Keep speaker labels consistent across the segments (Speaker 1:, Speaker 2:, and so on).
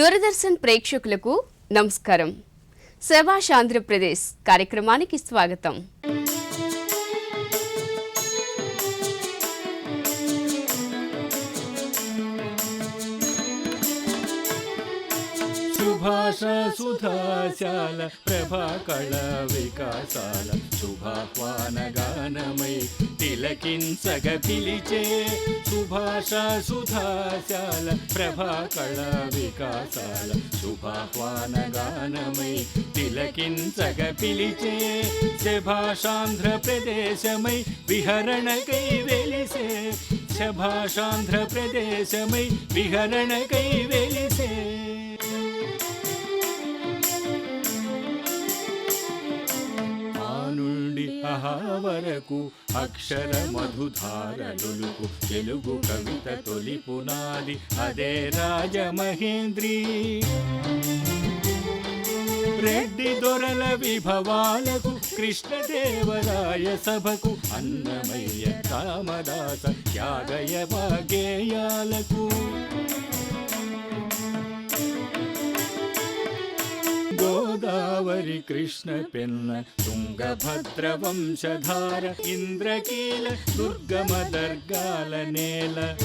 Speaker 1: దూరదర్శన్ ప్రేక్షకులకు నమస్కారం. శభాష్ ఆంధ్రప్రదేశ్ కార్యక్రమానికి స్వాగతం.
Speaker 2: సుభాష సుధాశాల ప్రభాకళ వికాసాల శుభాహ్వాన గానమై తిలకించగ పిలిచే సుభాష సుధాశాల ప్రభాకళ వికాసాల శుభాహ్వాన గానమై తిలకించగ పిలిచే శభాషాంధ్రప్రదేశమై విహరణకై వెలిసే శభాషాంధ్రప్రదేశమై విహరణకై వెలిసే మహావరకు అక్షర మధుధారలుకు తెలుగు కవిత తొలి పునాది అదే రాజమహేంద్రి. రెడ్డి దొరల విభవాలకు కృష్ణదేవరాయ సభకు అన్నమయ్య కామదాస త్యాగయ వాగేయాలకు. గోదావరి కృష్ణ పెన్న తుంగభద్ర వంశధార ఇంద్రకీల దుర్గమ దర్గాల నేల.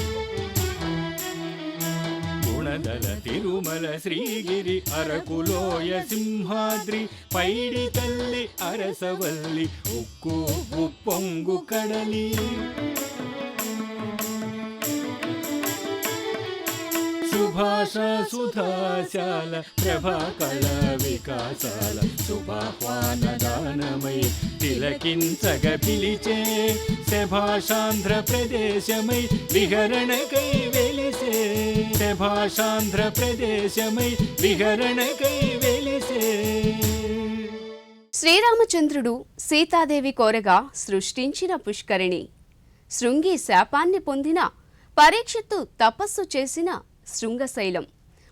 Speaker 2: గుణదల తిరుమల శ్రీగిరి అరకులోయ సింహాద్రి పైడి తల్లి అరసవల్లి ఉక్కు ఉప్పొంగు కడలి. సుభాష సుధాశాల ప్రభాకళ వికాసాల శుభాహ్వాన గానమై తిలకించగ పిలిచే శభాషాంధ్ర ప్రదేశమై విహరణకై వెలిసే శభాషాంధ్ర ప్రదేశమై విహరణకై వెలిసే
Speaker 1: శ్రీరామచంద్రుడు సీతాదేవి కోరగా సృష్టించిన పుష్కరిణి. శృంగి శాపాన్ని పొందిన పరీక్షిత్తు తపస్సు చేసిన శృంగశైలం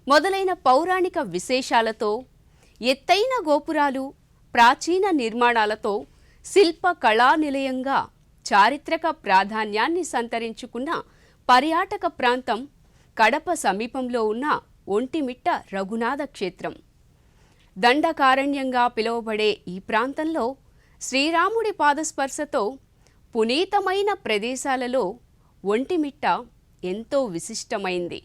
Speaker 1: మొదలైన పౌరాణిక విశేషాలతో ఎత్తైన గోపురాలు ప్రాచీన నిర్మాణాలతో శిల్ప కళా నిలయంగా చారిత్రక ప్రాధాన్యాన్ని సంతరించుకున్న పర్యాటక ప్రాంతం కడప సమీపంలో ఉన్న ఒంటిమిట్ట రఘునాథ క్షేత్రం. దండకారణ్యంగా పిలువబడే ఈ ప్రాంతంలో శ్రీరాముడి పాదస్పర్శతో పునీతమైన ప్రదేశాలలో ఒంటిమిట్ట ఎంతో విశిష్టమైంది.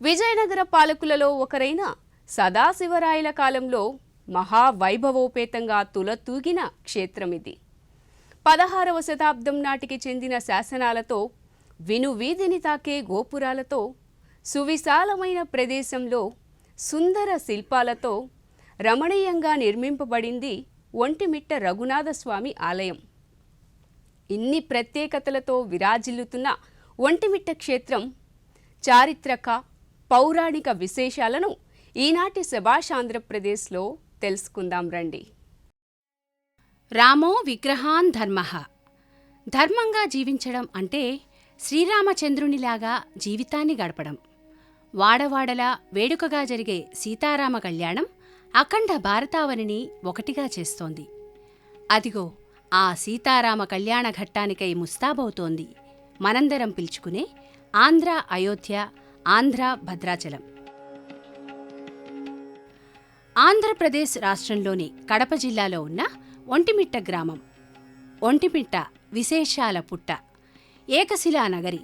Speaker 1: విజయనగర పాలకులలో ఒకరైన సదాశివరాయల కాలంలో మహావైభవోపేతంగా తులతూగిన క్షేత్రం ఇది పదహారవ శతాబ్దం నాటికి చెందిన శాసనాలతో వినువీధిని తాకే గోపురాలతో సువిశాలమైన ప్రదేశంలో సుందర శిల్పాలతో రమణీయంగా నిర్మింపబడింది ఒంటిమిట్ట రఘునాథస్వామి ఆలయం. ఇన్ని ప్రత్యేకతలతో విరాజిల్లుతున్న ఒంటిమిట్ట క్షేత్రం చారిత్రక పౌరాణిక విశేషాలను ఈనాటి శభాష్ ఆంధ్రప్రదేశ్లో తెలుసుకుందాం రండి.
Speaker 3: రామో విగ్రహాన్ ధర్మ. ధర్మంగా జీవించడం అంటే శ్రీరామచంద్రునిలాగా జీవితాన్ని గడపడం. వాడవాడలా వేడుకగా జరిగే సీతారామ కళ్యాణం అఖండ భారతావనిని ఒకటిగా చేస్తోంది. అదిగో ఆ సీతారామ కళ్యాణ ఘట్టానికై ముస్తాబవుతోంది. మనందరం పిలుచుకునే ఆంధ్ర అయోధ్య ఆంధ్ర భద్రాచలం. ఆంధ్రప్రదేశ్ రాష్ట్రంలోని కడప జిల్లాలో ఉన్న ఒంటిమిట్ట గ్రామం. ఒంటిమిట్ట విశేషాల పుట్ట. ఏకశిలా నగరి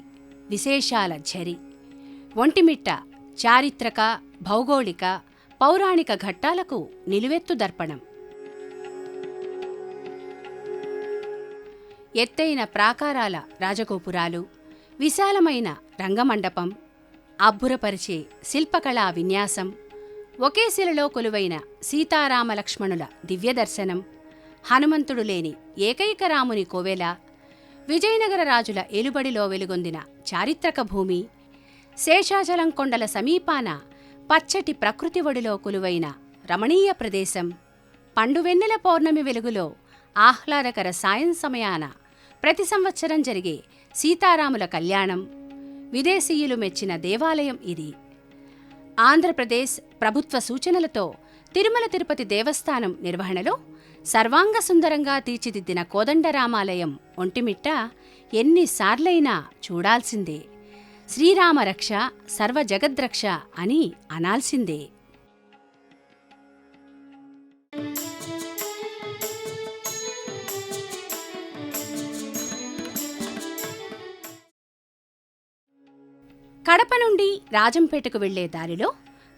Speaker 3: విశేషాల ఝరి. ఒంటిమిట్ట చారిత్రక భౌగోళిక పౌరాణిక ఘట్టాలకు నిలువెత్తు దర్పణం. ఎత్తైన ప్రాకారాల రాజగోపురాలు విశాలమైన రంగమండపం అబ్బురపరిచే శిల్పకళా విన్యాసం ఒకే శిలలో కొలువైన సీతారామ లక్ష్మణుల దివ్యదర్శనం హనుమంతుడు లేని ఏకైక రాముని కోవెల విజయనగర రాజుల ఎలుబడిలో వెలుగొందిన చారిత్రక భూమి శేషాచలం కొండల సమీపాన పచ్చటి ప్రకృతి ఒడిలో కొలువైన రమణీయ ప్రదేశం పండువెన్నెల పౌర్ణమి వెలుగులో ఆహ్లాదకర సాయం సమయాన ప్రతి సంవత్సరం జరిగే సీతారాముల కళ్యాణం విదేశీయులు మెచ్చిన దేవాలయం ఇది. ఆంధ్రప్రదేశ్ ప్రభుత్వ సూచనలతో తిరుమల తిరుపతి దేవస్థానం నిర్వహణలో సర్వాంగ సుందరంగా తీర్చిదిద్దిన కోదండరామాలయం ఒంటిమిట్ట ఎన్నిసార్లైనా చూడాల్సిందే. శ్రీరామరక్ష సర్వజగద్రక్ష అని అనాల్సిందే. కడప నుండి రాజంపేటకు వెళ్ళే దారిలో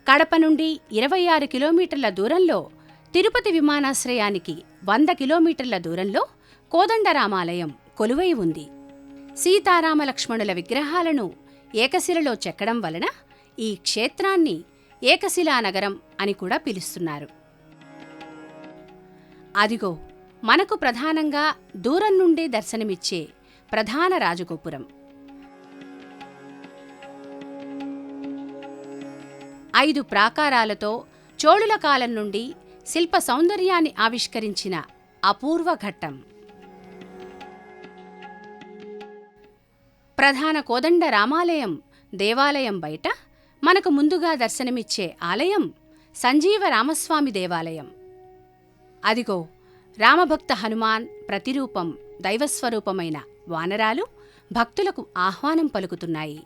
Speaker 3: కడప నుండి ఇరవై ఆరు కిలోమీటర్ల దూరంలో తిరుపతి విమానాశ్రయానికి వంద కిలోమీటర్ల దూరంలో కోదండరామాలయం కొలువై ఉంది. సీతారామ లక్ష్మణుల విగ్రహాలను ఏకశిలలో చెక్కడం వలన ఈ క్షేత్రాన్ని ఏకశిలానగరం అని కూడా పిలుస్తున్నారు. అదిగో మనకు ప్రధానంగా దూరం నుండి దర్శనమిచ్చే ప్రధాన రాజగోపురం. ఐదు ప్రాకారాలతో చోళుల కాలం నుండి శిల్ప సౌందర్యాన్ని ఆవిష్కరించిన అపూర్వ ఘట్టం. ప్రధాన కోదండ రామాలయం దేవాలయం బయట మనకు ముందుగా దర్శనమిచ్చే ఆలయం సంజీవ రామస్వామి దేవాలయం. అదిగో రామభక్త హనుమాన్ ప్రతిరూపం దైవస్వరూపమైన వానరాలు భక్తులకు ఆహ్వానం పలుకుతున్నాయి.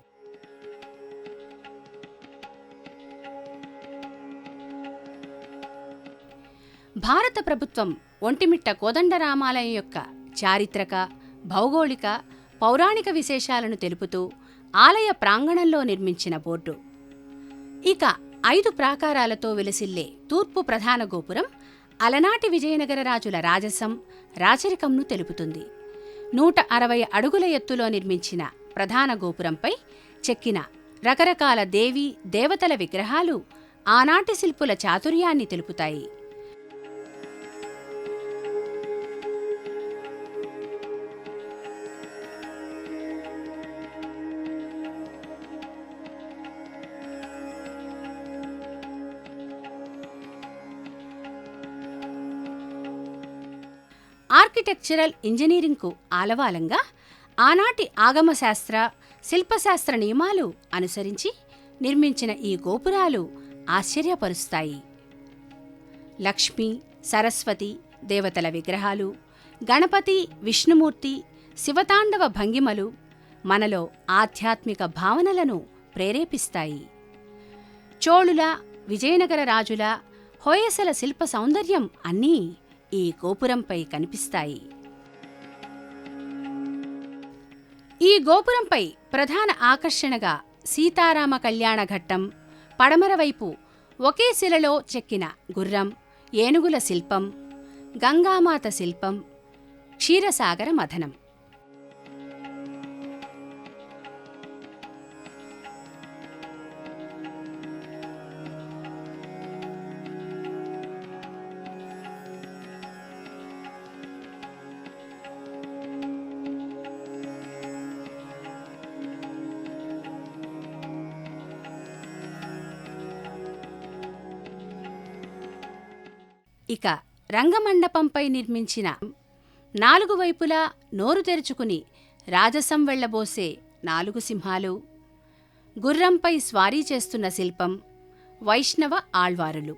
Speaker 3: భారత ప్రభుత్వం ఒంటిమిట్ట కోదండరామాలయం యొక్క చారిత్రక భౌగోళిక పౌరాణిక విశేషాలను తెలుపుతూ ఆలయ ప్రాంగణంలో నిర్మించిన బోర్డు. ఇక ఐదు ప్రాకారాలతో వెలసిల్లే తూర్పు ప్రధాన గోపురం అలనాటి విజయనగర రాజుల రాజసం రాచరికంను తెలుపుతుంది. నూట అరవై అడుగుల ఎత్తులో నిర్మించిన ప్రధాన గోపురంపై చెక్కిన రకరకాల దేవి దేవతల విగ్రహాలు ఆనాటి శిల్పుల చాతుర్యాన్ని తెలుపుతాయి. ఆర్కిటెక్చరల్ ఇంజనీరింగ్కు ఆలవాలంగా ఆనాటి ఆగమశాస్త్ర శిల్పశాస్త్ర నియమాలు అనుసరించి నిర్మించిన ఈ గోపురాలు ఆశ్చర్యపరుస్తాయి. లక్ష్మి సరస్వతి దేవతల విగ్రహాలు గణపతి విష్ణుమూర్తి శివతాండవ భంగిమలు మనలో ఆధ్యాత్మిక భావనలను ప్రేరేపిస్తాయి. చోళుల విజయనగర రాజుల హోయసల శిల్ప సౌందర్యం అన్నీ ఈ గోపురంపై కనిపిస్తాయి. ఈ గోపురంపై ప్రధాన ఆకర్షణగా సీతారామ కళ్యాణ ఘట్టం పడమరవైపు ఒకే శిలలో చెక్కిన గుర్రం ఏనుగుల శిల్పం గంగామాత శిల్పం క్షీరసాగర మథనం. ఇక రంగమండపంపై నిర్మించిన నాలుగు వైపులా నోరు తెరుచుకుని రాజసం వెళ్ళబోసే నాలుగు సింహాలు గుర్రంపై స్వారీ చేస్తున్న శిల్పం వైష్ణవ ఆళ్వారులు.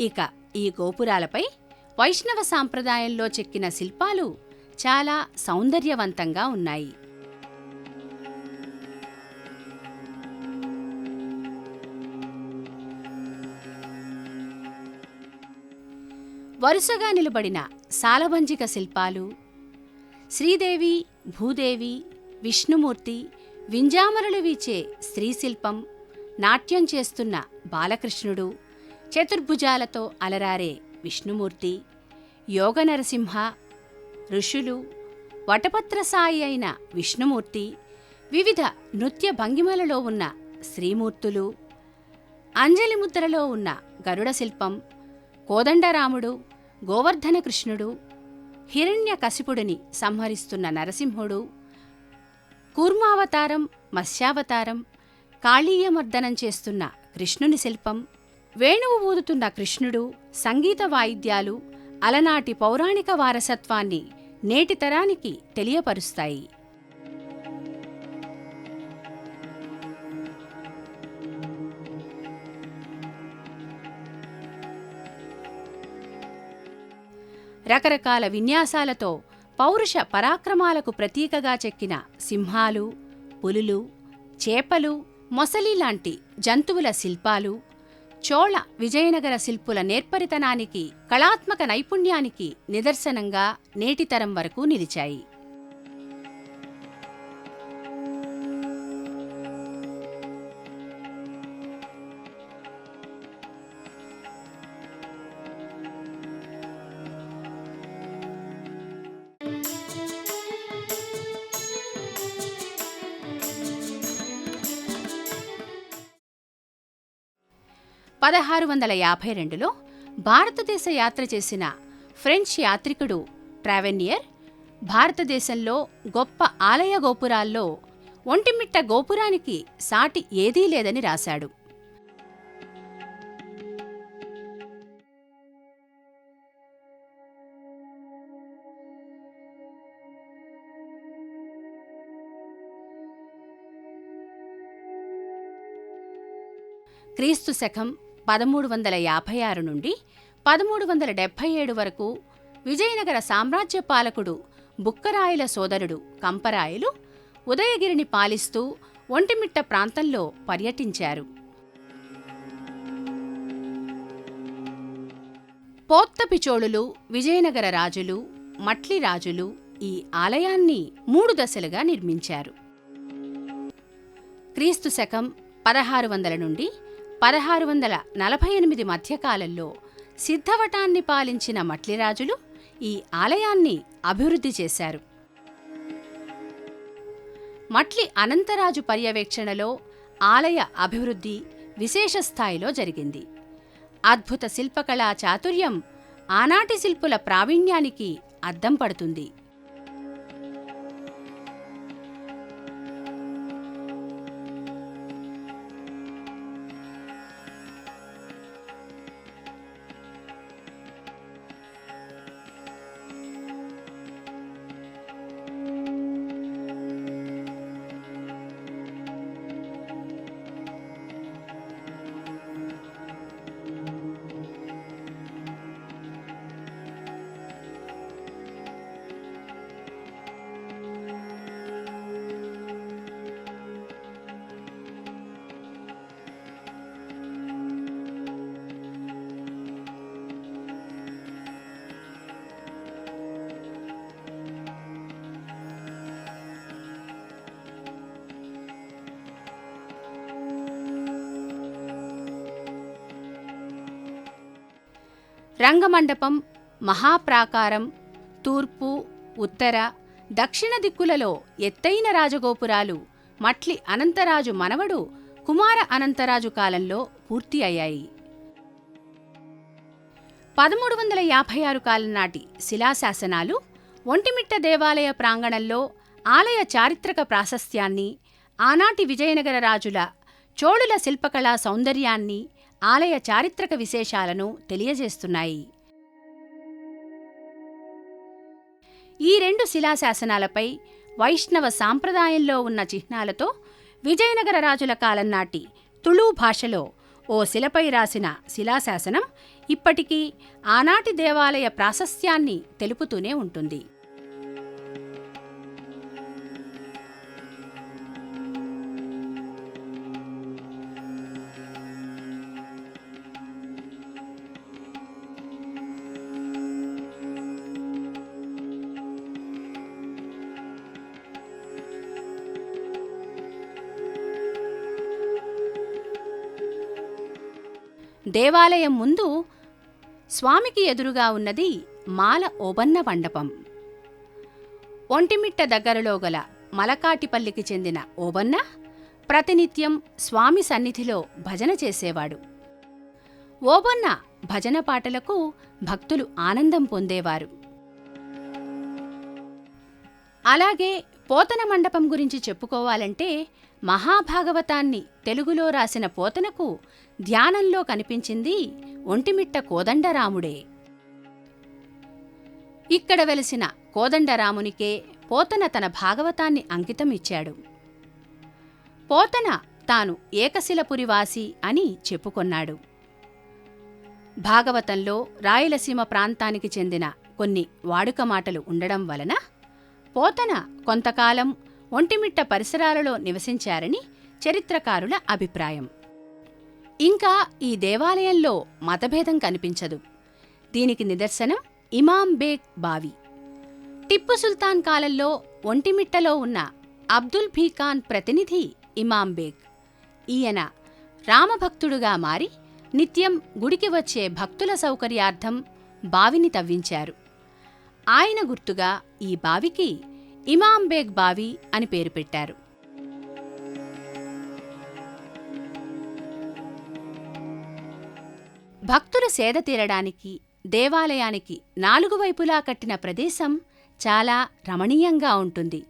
Speaker 3: ఇక ఈ గోపురాలపై వైష్ణవ సాంప్రదాయంలో చెక్కిన శిల్పాలు చాలా సౌందర్యవంతంగా ఉన్నాయి. వరుసగా నిలబడిన సాలభంజిక శిల్పాలు శ్రీదేవి భూదేవి విష్ణుమూర్తి వింజామరలు వీచే స్త్రీశిల్పం నాట్యం చేస్తున్న బాలకృష్ణుడు చతుర్భుజాలతో అలరారే విష్ణుమూర్తి యోగ నరసింహ ఋషులు వటపత్ర సాయి అయిన విష్ణుమూర్తి వివిధ నృత్య భంగిమలలో ఉన్న శ్రీమూర్తులు అంజలి ముద్రలో ఉన్న గరుడ శిల్పం కోదండరాముడు గోవర్ధన కృష్ణుడు హిరణ్య కశిపుడిని సంహరిస్తున్న నరసింహుడు కూర్మావతారం మత్స్యావతారం కాళీయమర్దనం చేస్తున్న కృష్ణుని శిల్పం వేణువు ఊదుతున్న కృష్ణుడు సంగీత వాయిద్యాలు అలనాటి పౌరాణిక వారసత్వాన్ని నేటి తరానికి తెలియపరుస్తాయి. రకరకాల విన్యాసాలతో పౌరుష పరాక్రమాలకు ప్రతీకగా చెక్కిన సింహాలు పులులు చేపలు మొసలి లాంటి జంతువుల శిల్పాలు చోళ విజయనగర శిల్పుల నేర్పరితనానికి కళాత్మక నైపుణ్యానికి నిదర్శనంగా నేటితరం వరకు నిలిచాయి. పదహారు వందల యాభై రెండులో భారతదేశ యాత్ర చేసిన ఫ్రెంచ్ యాత్రికుడు ట్రావెనియర్ భారతదేశంలో గొప్ప ఆలయ గోపురాల్లో ఒంటిమిట్ట గోపురానికి సాటి ఏదీ లేదని రాశాడు. క్రీస్తు శకం పదమూడు వందల యాభై ఆరు నుండి పదమూడు వందల డెబ్భై ఏడు వరకు విజయనగర సామ్రాజ్య పాలకుడు బుక్కరాయల సోదరుడు కంపరాయలు ఉదయగిరిని పాలిస్తూ ఒంటిమిట్ట ప్రాంతంలో పర్యటించారు. పోత్తపిచోళులు విజయనగర రాజులు మట్లి రాజులు ఈ ఆలయాన్ని మూడు దశలుగా నిర్మించారు. క్రీస్తు శకం పదహారు వందల నుండి పదహారు వందల నలభై ఎనిమిది మధ్యకాలంలో సిద్ధవటాన్ని పాలించిన మట్లిరాజులు ఈ ఆలయాన్ని అభివృద్ధి చేశారు. మట్లి అనంతరాజు పర్యవేక్షణలో ఆలయ అభివృద్ధి విశేష స్థాయిలో జరిగింది. అద్భుత శిల్పకళా చాతుర్యం ఆనాటి శిల్పుల ప్రావీణ్యానికి అద్దం పడుతుంది. రంగమండపం మహాప్రాకారం తూర్పు ఉత్తర దక్షిణ దిక్కులలో ఎత్తైన రాజగోపురాలు మట్లి అనంతరాజు మనవడు కుమార అనంతరాజు కాలంలో పూర్తి అయ్యాయి. పదమూడు వందల యాభై ఆరు కాలం నాటి శిలాశాసనాలు ఒంటిమిట్ట దేవాలయ ప్రాంగణంలో ఆలయ చారిత్రక ప్రాశస్త్యాన్ని ఆనాటి విజయనగర రాజుల చోళుల శిల్పకళా సౌందర్యాన్ని ఆలయ చారిత్రక విశేషాలను తెలియజేస్తున్నాయి. ఈ రెండు శిలాశాసనాలపై వైష్ణవ సాంప్రదాయంలో ఉన్న చిహ్నాలతో విజయనగర రాజుల కాలం నాటి తుళు భాషలో ఓ శిలపై రాసిన శిలాశాసనం ఇప్పటికీ ఆనాటి దేవాలయ ప్రాశస్త్యాన్ని తెలుపుతూనే ఉంటుంది. దేవాలయం ముందు స్వామికి ఎదురుగా ఉన్నది మాల ఓబన్న మండపం. ఒంటిమిట్ట దగ్గరలో గల మలకాటిపల్లికి చెందిన ఓబన్న ప్రతినిత్యం స్వామి సన్నిధిలో భజన చేసేవాడు. ఓబన్న భజన పాటలకు భక్తులు ఆనందం పొందేవారు. అలాగే పోతన మండపం గురించి చెప్పుకోవాలంటే మహాభాగవతాన్ని తెలుగులో రాసిన పోతనకు ధ్యానంలో కనిపించింది ఒంటిమిట్ట కోదండరాముడే. ఇక్కడ వెలిసిన కోదండరామునికే పోతన తన భాగవతాన్ని అంకితం ఇచ్చాడు. పోతన తాను ఏకశిలపురివాసి అని చెప్పుకొన్నాడు. భాగవతంలో రాయలసీమ ప్రాంతానికి చెందిన కొన్ని వాడుక మాటలు ఉండడం వలన పోతన కొంతకాలం ఒంటిమిట్ట పరిసరాలలో నివసించారని చరిత్రకారుల అభిప్రాయం. ఇంకా ఈ దేవాలయంలో మతభేదం కనిపించదు. దీనికి నిదర్శనం ఇమాం బేగ్ బావి. టిప్పు సుల్తాన్ కాలంలో ఒంటిమిట్టలో ఉన్న అబ్దుల్ భీఖాన్ ప్రతినిధి ఇమాం బేగ్. ఈయన రామభక్తుడుగా మారి నిత్యం గుడికి వచ్చే భక్తుల సౌకర్యార్థం బావిని తవ్వించారు. ఆయన గుర్తుగా ఈ బావికి ఇమాంబేగ్ బావి అని పేరు పెట్టారు. భక్తుల సేద తీరడానికి దేవాలయానికి నాలుగు వైపులా కట్టిన ప్రదేశం చాలా రమణీయంగా ఉంటుంది.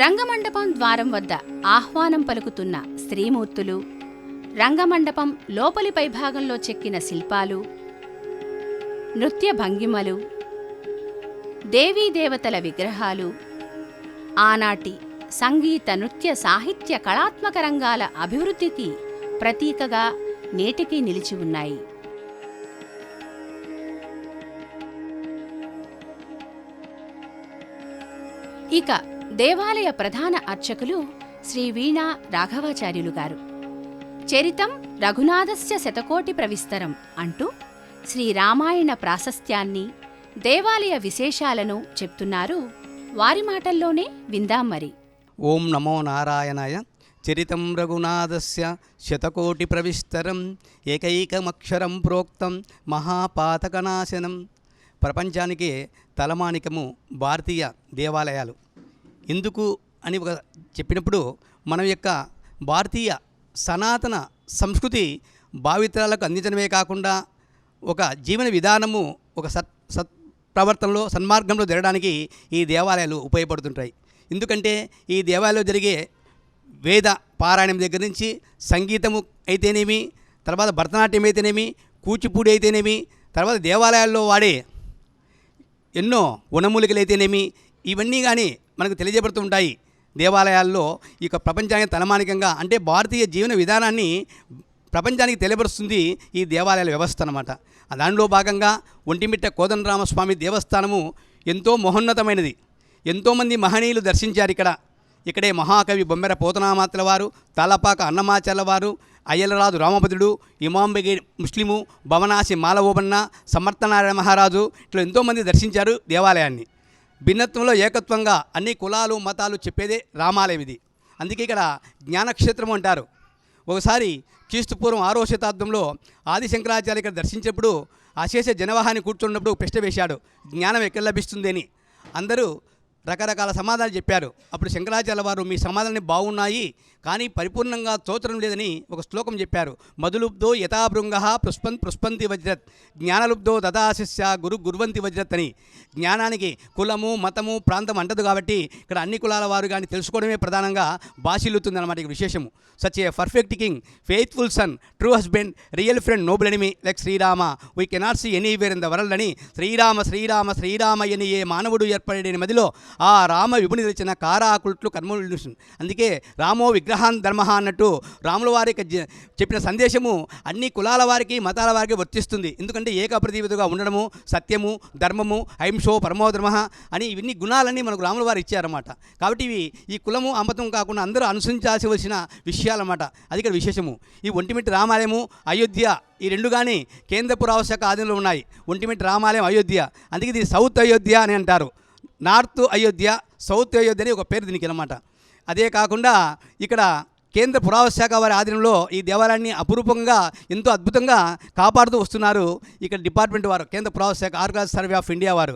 Speaker 3: రంగమండపం ద్వారం వద్ద ఆహ్వానం పలుకుతున్న స్త్రీమూర్తులు రంగమండపం లోపలి పైభాగంలో చెక్కిన శిల్పాలు నృత్య భంగిమలు దేవీదేవతల విగ్రహాలు ఆనాటి సంగీత నృత్య సాహిత్య కళాత్మక రంగాల అభివృద్ధికి ప్రతీకగా నేటికీ నిలిచి ఉన్నాయి. ఇక దేవాలయ ప్రధాన అర్చకులు శ్రీ వీణా రాఘవాచార్యులు గారు. చరితం రఘునాథస్య శతకోటి ప్రవిస్తరం అంటూ శ్రీ రామాయణ ప్రాశస్త్యాన్ని దేవాలయ విశేషాలను చెప్తున్నారు వారి మాటల్లోనే విందాం మరి.
Speaker 4: ఓం నమో నారాయణాయ. చరితం రఘునాథస్య శతకోటి ప్రవిస్తరం ఏకైకమక్షరం ప్రోక్తం మహాపాతకనాశనం. ప్రపంచానికి తలమానికము భారతీయ దేవాలయాలు. ఎందుకు అని ఒక చెప్పినప్పుడు మన యొక్క భారతీయ సనాతన సంస్కృతి భావితరాలకు అందించడమే కాకుండా ఒక జీవన విధానము ఒక సత్ సత్ ప్రవర్తనలో సన్మార్గంలో జరగడానికి ఈ దేవాలయాలు ఉపయోగపడుతుంటాయి. ఎందుకంటే ఈ దేవాలయంలో జరిగే వేద పారాయణం దగ్గర నుంచి సంగీతము అయితేనేమి తర్వాత భరతనాట్యం అయితేనేమి కూచిపూడి అయితేనేమి తర్వాత దేవాలయాల్లో వాడే ఎన్నో వనమూలికలు అయితేనేమి ఇవన్నీ కానీ మనకు తెలియజేయబడుతూ ఉంటాయి. దేవాలయాల్లో ఇక ప్రపంచానికి తలమానికంగా అంటే భారతీయ జీవన విధానాన్ని ప్రపంచానికి తెలియపరుస్తుంది ఈ దేవాలయాల వ్యవస్థ అన్నమాట. దానిలో భాగంగా ఒంటిమిట్ట కోదండరామస్వామి దేవస్థానము ఎంతో మహోన్నతమైనది. ఎంతోమంది మహనీయులు దర్శించారు ఇక్కడ. ఇక్కడే మహాకవి బొమ్మెర పోతనామాత్రల వారు తాళపాక అన్నమాచర్ల వారు అయ్యలరాజు రామభద్రుడు ఇమాంబగి ముస్లిము భవనాసి మాలవోబన్న సమర్థనారాయణ మహారాజు ఇట్లా ఎంతోమంది దర్శించారు దేవాలయాన్ని. భిన్నత్వంలో ఏకత్వంగా అన్ని కులాలు మతాలు చెప్పేదే రామాలయం ఇది అందుకే ఇక్కడ జ్ఞానక్షేత్రం అంటారు. ఒకసారి క్రీస్తుపూర్వం ఆరో శతాబ్దంలో ఆదిశంకరాచార్య ఇక్కడ దర్శించినప్పుడు అశేష జనవాహాన్ని కూర్చున్నప్పుడు ప్రశ్న వేశాడు. జ్ఞానం ఎక్కడ లభిస్తుంది అని అందరూ రకరకాల సమాధానాలు చెప్పారు. అప్పుడు శంకరాచార్య వారు మీ సమాధానాలు బాగున్నాయి కానీ పరిపూర్ణంగా తోచడం లేదని ఒక శ్లోకం చెప్పారు. మధులుబ్ధో యథాభృంగ పుష్పన్ పుష్పంతి వజ్రత్ జ్ఞానలుబ్ధో దదాశిష్య గురు గుర్వంతి వజ్రత్ అని. జ్ఞానానికి కులము మతము ప్రాంతం అంటదు కాబట్టి ఇక్కడ అన్ని కులాల వారు కానీ తెలుసుకోవడమే ప్రధానంగా భాషిల్లుతుంది అనమాట ఇక విశేషము. Such a perfect king faithful son true husband real friend noble enemy like Srirama we cannot see anywhere in the world అని శ్రీరామ శ్రీరామ శ్రీరామ అని ఏ మానవుడు ఏర్పడే మదిలో ఆ రామ విభుని తెలిచిన కారాకుట్లు కర్మలు అందుకే రామో విగ్రహాన్ ధర్మ అన్నట్టు రాముల వారికి చెప్పిన సందేశము అన్ని కులాల వారికి మతాల వారికి వర్తిస్తుంది. ఎందుకంటే ఏకప్రతివిధగా ఉండడము సత్యము ధర్మము అహింసో పరమోధర్మ అని ఇవన్నీ గుణాలన్నీ మనకు రాముల వారు ఇచ్చారన్నమాట. కాబట్టి ఇవి ఈ కులము అమతం కాకుండా అందరూ అనుసరించాల్సిన విషయాలన్నమాట. అది ఇక్కడ విశేషము. ఈ ఒంటిమిటి రామాలయము అయోధ్య ఈ రెండు కానీ కేంద్ర పురావశాఖ ఆధీనంలో ఉన్నాయి. ఒంటిమిటి రామాలయం అయోధ్య. అందుకే ఇది సౌత్ అయోధ్య అని అంటారు. నార్త్ అయోధ్య సౌత్ అయోధ్య అని ఒక పేరు దీనికి అనమాట అదే కాకుండా ఇక్కడ కేంద్ర పురావశాఖ వారి ఆధీనంలో ఈ దేవాలయాన్ని అపురూపంగా ఎంతో అద్భుతంగా కాపాడుతూ వస్తున్నారు ఇక్కడ డిపార్ట్మెంట్ వారు కేంద్ర పురావశాఖ ఆర్గాన్ సర్వే ఆఫ్ ఇండియా వారు.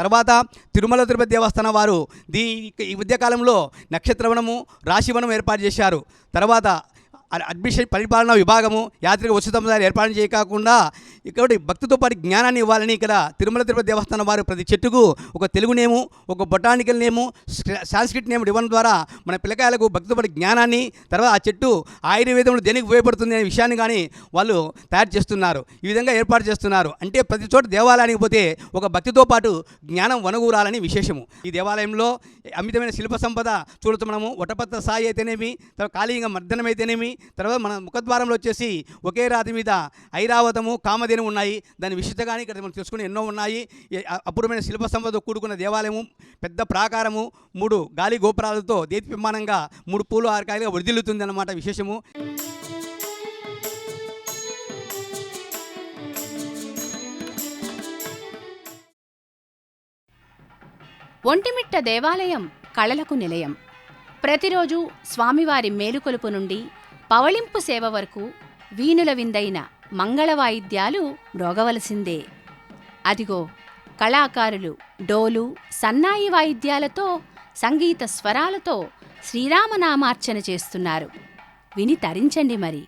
Speaker 4: తర్వాత తిరుమల తిరుపతి దేవస్థానం వారు దీ ఈ మధ్యకాలంలో నక్షత్రవనము రాశివనం ఏర్పాటు చేశారు. తర్వాత అడ్మిషన్ పరిపాలనా విభాగము యాత్రిక వసతి ఏర్పాటు చేయకుండా ఇక్కడ భక్తితో పాటు జ్ఞానాన్ని ఇవ్వాలని ఇక్కడ తిరుమల తిరుపతి దేవస్థానం వారు ప్రతి చెట్టుకు ఒక తెలుగు నేము ఒక బొటానికల్ నేము సాంస్క్రిట్ నేమ్ ఇవ్వడం ద్వారా మన పిల్లకాయలకు భక్తితో పాటు జ్ఞానాన్ని తర్వాత ఆ చెట్టు ఆయుర్వేదంలో దేనికి ఉపయోగపడుతుంది అనే విషయాన్ని కానీ వాళ్ళు తయారు చేస్తున్నారు. ఈ విధంగా ఏర్పాటు చేస్తున్నారు. అంటే ప్రతి చోట దేవాలయానికి పోతే ఒక భక్తితో పాటు జ్ఞానం వనగూరాలని విశేషము. ఈ దేవాలయంలో అమితమైన శిల్ప సంపద చూడొచ్చు మనము వటపత్ర సాయి అయితేనేమి తర్వాత ఖాళీగా మర్దనం అయితేనేమి తర్వాత మన ముఖద్వారంలో వచ్చేసి ఒకే రాతి మీద ఐరావతము కామధేను ఉన్నాయి. దాని విశిష్టత కానీ ఇక్కడ మనం తెలుసుకుని ఎన్నో ఉన్నాయి. అపూర్వమైన శిల్ప సంపదతో కూడుకున్న దేవాలయము పెద్ద ప్రాకారము మూడు గాలి గోపురాలతో దేదీప్యమానంగా మూడు పూలు ఆరకాయలుగా వృద్ధిల్లుతుంది అన్నమాట విశేషము.
Speaker 3: ఒంటిమిట్ట దేవాలయం కళలకు నిలయం. ప్రతిరోజు స్వామివారి మేలుకొలుపు నుండి పవళింపు సేవ వరకు వీణుల విందైన మంగళ వాయిద్యాలు మ్రోగవలసిందే అదిగో కళాకారులు డోలు సన్నాయి వాయిద్యాలతో సంగీత స్వరాలతో శ్రీరామనామార్చన చేస్తున్నారు. విని తరించండి మరి.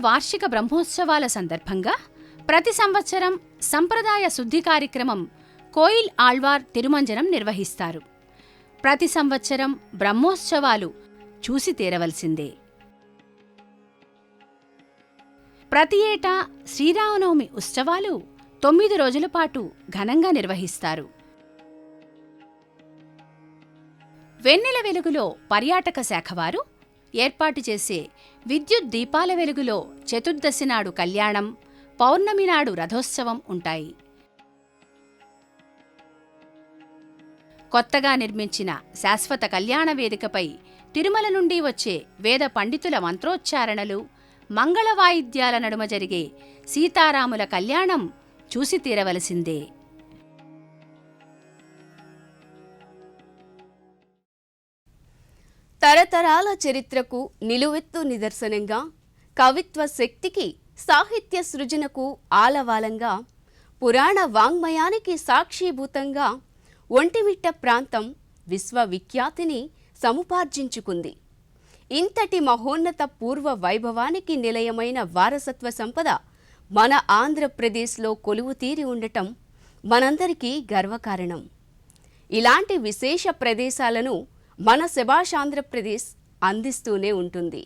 Speaker 3: వార్షిక బ్రహ్మోత్సవాల సందర్భంగా ప్రతి సంవత్సరం సంప్రదాయ శుద్ధి కార్యక్రమం కోయిల్ ఆళ్వార్ తిరుమంజనం నిర్వహిస్తారు. ప్రతి సంవత్సరం బ్రహ్మోత్సవాలు చూసి తీరవలసిందే. ప్రతి ఏటా శ్రీరామనవమి ఉత్సవాలు తొమ్మిది రోజుల పాటు ఘనంగా నిర్వహిస్తారు. వెన్నెల వెలుగులో పర్యాటక శాఖ వారు ఏర్పాటు చేసే విద్యుత్ దీపాల వెలుగులో చతుర్దశి నాడు కళ్యాణం పౌర్ణమి నాడు రథోత్సవం ఉంటాయి. కొత్తగా నిర్మించిన శాశ్వత కళ్యాణ వేదికపై తిరుమల నుండి వచ్చే వేద పండితుల మంత్రోచ్చారణలు మంగళ వాయిద్యాల నడుమ జరిగే సీతారాముల కళ్యాణం చూసి తీరవలసిందే.
Speaker 1: తరతరాల చరిత్రకు నిలువెత్తు నిదర్శనంగా కవిత్వ శక్తికి సాహిత్య సృజనకు ఆలవాలంగా పురాణ వాంగ్మయానికి సాక్షీభూతంగా ఒంటిమిట్ట ప్రాంతం విశ్వవిఖ్యాతిని సముపార్జించుకుంది. ఇంతటి మహోన్నత పూర్వ వైభవానికి నిలయమైన వారసత్వ సంపద మన ఆంధ్రప్రదేశ్లో కొలువు తీరి ఉండటం మనందరికీ గర్వకారణం. ఇలాంటి విశేష ప్రదేశాలను మన శభాష్ ఆంధ్రప్రదేశ్ అందిస్తూనే ఉంటుంది.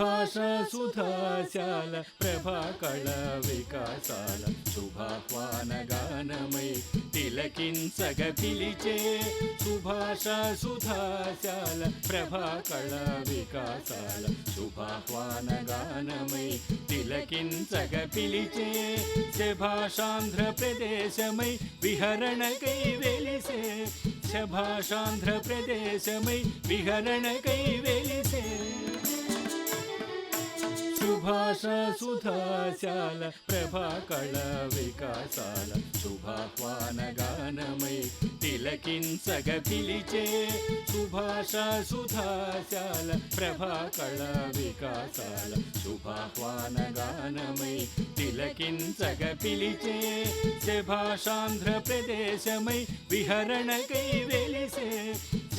Speaker 2: సుభాష సుధాశాల ప్రభాకళ వికాసాల శుభాహ్వాన గానమై తిలకించగ పిలిచే సుభాష సుధాశాల ప్రభాకళ వికాసాల శుభాహ్వాన గానమై తిలకించగ పిలిచే శభాషాంధ్రప్రదేశమై విహరణకై వెలిసే శభాషాంధ్రప్రదేశమై విహరణకై వెలిసే సుభాష సుధాశాల ప్రభాకళ వికాసాల శుభాహ్వాన తిలకించగ పిలిచే సుభాష సుధాశాల ప్రభాకళ వికాసాల శుభాహ్వాన తిలకించగ పిలిచే శభాషాంధ్ర ప్రదేశమై విహరణకై వెలిసే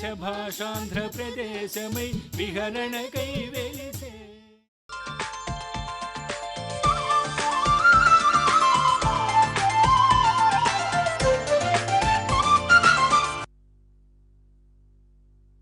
Speaker 2: శభాషాంధ్ర ప్రదేశమై విహరణకై వెలిసే